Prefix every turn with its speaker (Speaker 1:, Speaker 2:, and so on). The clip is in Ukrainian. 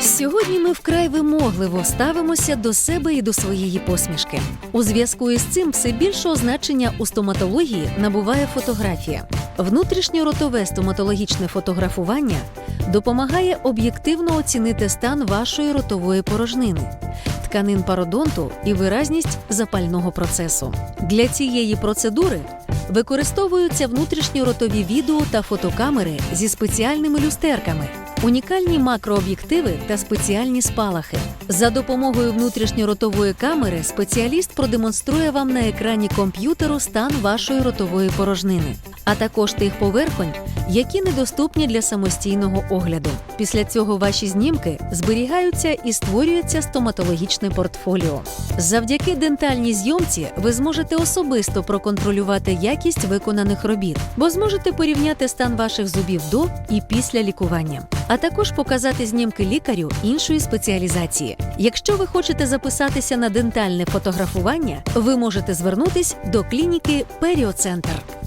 Speaker 1: Сьогодні ми вкрай вимогливо ставимося до себе і до своєї посмішки. У зв'язку із цим все більшого значення у стоматології набуває фотографія. Внутрішньоротове стоматологічне фотографування допомагає об'єктивно оцінити стан вашої ротової порожнини, тканин пародонту і виразність запального процесу. Для цієї процедури використовуються внутрішньоротові відео та фотокамери зі спеціальними люстерками. Унікальні макрооб'єктиви та спеціальні спалахи. За допомогою внутрішньоротової камери спеціаліст продемонструє вам на екрані комп'ютеру стан вашої ротової порожнини, а також тих поверхонь, які недоступні для самостійного огляду. Після цього ваші знімки зберігаються і створюється стоматологічне портфоліо. Завдяки дентальній зйомці ви зможете особисто проконтролювати якість виконаних робіт, бо зможете порівняти стан ваших зубів до і після лікування, а також показати знімки лікарю іншої спеціалізації. Якщо ви хочете записатися на дентальне фотографування, ви можете звернутись до клініки Періоцентр.